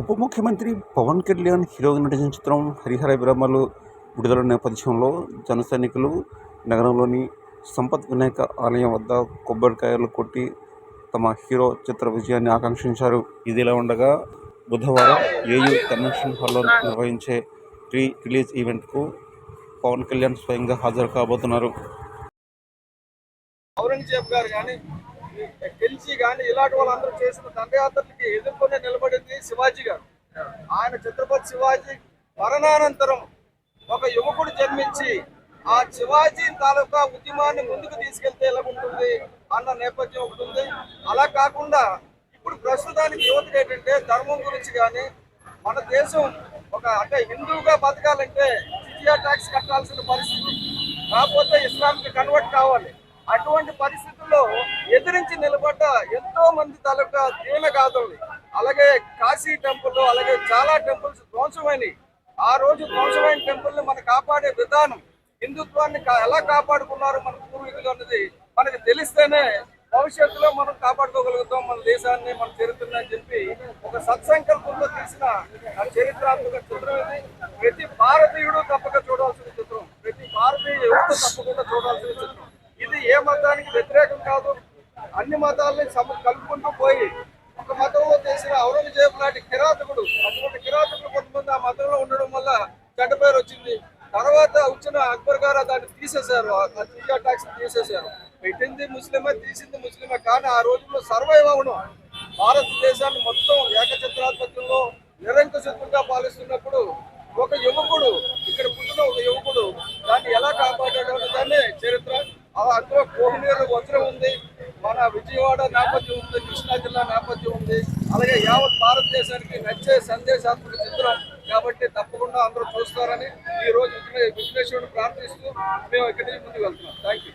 ఉప ముఖ్యమంత్రి పవన్ కళ్యాణ్ హీరోగా నటించిన చిత్రం హరిహర విరామాలు విడుదల నేపథ్యంలో జన సైనికులు నగరంలోని సంపత్ వినాయక ఆలయం వద్ద కొబ్బరికాయలు కొట్టి తమ హీరో చిత్ర విజయాన్ని ఆకాంక్షించారు ఇదిలా ఉండగా బుధవారం ఏయూ కన్వెన్షన్ హాల్లో నిర్వహించే ప్రీ రిలీజ్ ఈవెంట్కు పవన్ కళ్యాణ్ స్వయంగా హాజరు కాబోతున్నారు. ఔరంగజేబ్ గారు కానీ గెలిచి కానీ ఇలాంటి వాళ్ళందరూ చేసిన దండయాత్రలకి ఎదుర్కొనే నిలబడింది శివాజీ గారు. ఆయన ఛత్రపతి శివాజీ మరణానంతరం ఒక యువకుడు జన్మించి ఆ శివాజీ తాలూకా ఉద్యమాన్ని ముందుకు తీసుకెళ్తే ఎలా ఉంటుంది అన్న నేపథ్యం ఒకటి ఉంది. అలా కాకుండా ప్రస్తుతానికి యువతకు ఏంటంటే ధర్మం గురించి కానీ మన దేశం ఒక అంటే హిందువుగా బతకాలంటే జిజియా ట్యాక్స్ కట్టాల్సిన పరిస్థితి. కాకపోతే ఇస్లాంకి కన్వర్ట్ కావాలి. అటువంటి పరిస్థితుల్లో ఎదిరించి నిలబడ్డ ఎంతో మంది తాలూకా దీవెన గాథలు అలాగే కాశీ టెంపుల్ అలాగే చాలా టెంపుల్స్ ధ్వంసమైనవి ఆ రోజు ధ్వంసమైన టెంపుల్ని మనం కాపాడే విధానం హిందుత్వాన్ని ఎలా కాపాడుకున్నారు మన పూర్వీకులు అన్నది మనకి తెలిస్తేనే భవిష్యత్తులో మనం కాపాడుకోగలుగుతాం మన దేశాన్ని మన చరిత్రని అని చెప్పి ఒక సత్సంకల్పంతో తీసిన ఆ చరిత్రాత్మక చిత్రం ఇది. ప్రతి భారతీయుడు తప్పక చూడాల్సిన చిత్రం. ప్రతి భారతీయ యువత తప్పకుండా చూడాల్సిన చిత్రం. ఇది ఏ మతానికి వ్యతిరేకం కాదు. అన్ని మతాలని సమ కలుపుకుంటూ పోయి ఒక మతంలో చేసిన ఔరంగజేబు లాంటి కిరాతకుడు అటువంటి కిరాతకుడు కొంతమంది ఆ మతంలో ఉండడం వల్ల చెడ్డ పేరు వచ్చింది. తర్వాత వచ్చిన అక్బర్ గారు దాన్ని తీసేశారు. ఆ ట్యాక్స్ తీసేశారు. పెట్టింది ముస్లిమే తీసింది ముస్లిమే కానీ ఆ రోజుల్లో సర్వైవ్ అవడం భారతదేశాన్ని మొత్తం ఏకచిత్రాధిపత్యంలో నిరంకుశత్వంగా పాలిస్తున్నప్పుడు ఒక యువకుడు ఇక్కడ పుట్టిన ఒక యువకుడు దాన్ని ఎలా కాపాడాడు అనే దాన్ని చరిత్ర అందులో కోహినీరు వజ్రం ఉంది మన విజయవాడ నేపథ్యం ఉంది కృష్ణా జిల్లా నేపథ్యం ఉంది అలాగే యావత్ భారతదేశానికి నచ్చే సందేశాత్మక చిత్రం కాబట్టి తప్పకుండా అందరూ చూస్తారని ఈ రోజు విఘ్నేశ్వరుని ప్రార్థిస్తూ మేము ఇక్కడి నుంచి ముందుకు వెళ్తున్నాం. Thank you